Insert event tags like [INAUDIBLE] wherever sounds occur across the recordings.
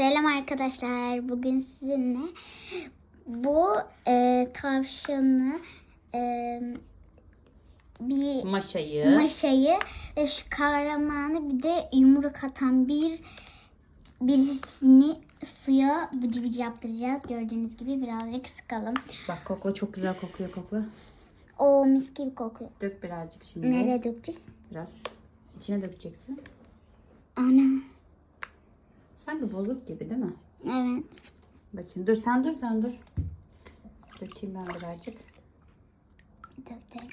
Selam arkadaşlar. Bugün sizinle bu e, tavşanı e, bir Maşayı. maşayı ve şu kahramanı bir de yumruk atan bir birisini suya bıcı bıcı yaptıracağız. Gördüğünüz gibi birazcık sıkalım. Bak kokla çok güzel kokuyor kokla. O mis gibi kokuyor. Dök birazcık şimdi. Nereye dökeceğiz? Biraz. İçine dökeceksin. Ana. Sanki bozuk gibi değil mi? Evet. Bakayım. Dur sen dur sen dur. Dökeyim ben birazcık. Dök dök.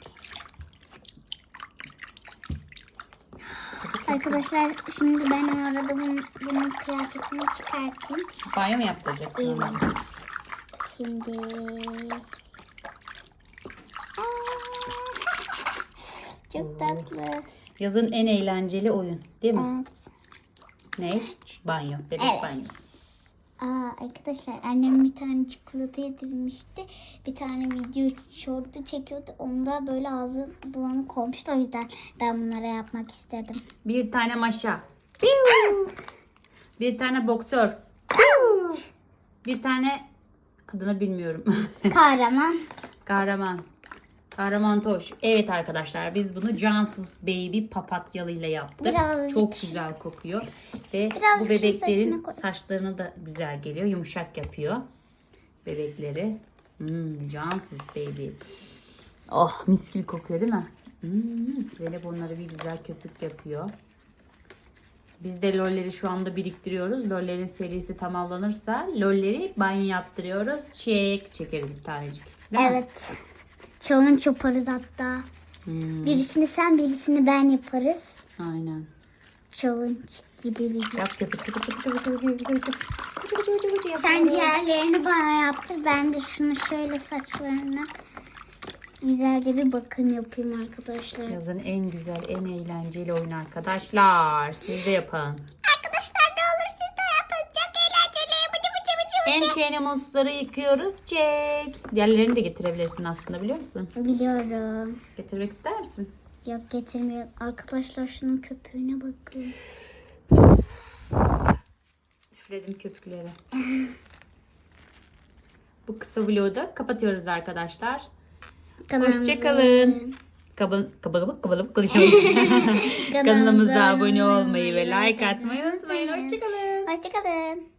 Arkadaşlar şimdi ben o arada bunun, bunun kıyafetini çıkartayım. Banyo mu yaptıracaksın Evet. onu? Şimdi... Aa! [LAUGHS] Çok tatlı. Yazın en eğlenceli oyun değil mi? Evet. Ne? Banyo. Bebek Evet. banyo. Aa, arkadaşlar annem bir tane çikolata yedirmişti. Bir tane video şortu çekiyordu. Onda böyle ağzı bulanık olmuştu. O yüzden ben bunlara yapmak istedim. Bir tane maşa. Bir tane boksör. Bir tane adını bilmiyorum. [LAUGHS] Kahraman. Kahraman. Kahraman Toş. Evet arkadaşlar biz bunu cansız baby papatyalı ile yaptık. Birazcık- Çok güzel kokuyor. Ve Birazcık bu bebeklerin saçlarını da güzel geliyor. Yumuşak yapıyor. Bebekleri. Hmm, cansız baby. Oh mis gibi kokuyor değil mi? Hmm, Zeynep onları bir güzel köpük yapıyor. Biz de lolleri şu anda biriktiriyoruz. Lollerin serisi tamamlanırsa lolleri banyo yaptırıyoruz. Çek çekeriz bir tanecik. Değil mi? Challenge yaparız hatta. Hmm. Birisini sen birisini ben yaparız. Aynen. Challenge gibi bir şey. Yap yap yap, yap, yap, yap, yap, yap. Sen diğerlerini bana yaptır. Ben de şunu şöyle saçlarına güzelce bir bakım yapayım arkadaşlar. Yazın en güzel, en eğlenceli oyun arkadaşlar. Siz de yapın. Bıcı bıcı En animals'ları yıkıyoruz. Çek. Diğerlerini de getirebilirsin aslında biliyor musun? Biliyorum. Getirmek ister misin? Yok getirmiyor. Arkadaşlar şunun köpüğüne bakın. Üfledim köpükleri. Bu kısa vlogu da kapatıyoruz arkadaşlar. Kanalımıza- Hoşçakalın. Kabın, kabalık kabalık konuşalım. [LAUGHS] Kanalımıza abone olmayı ve like atmayı unutmayın. Hoşçakalın. Hoşçakalın.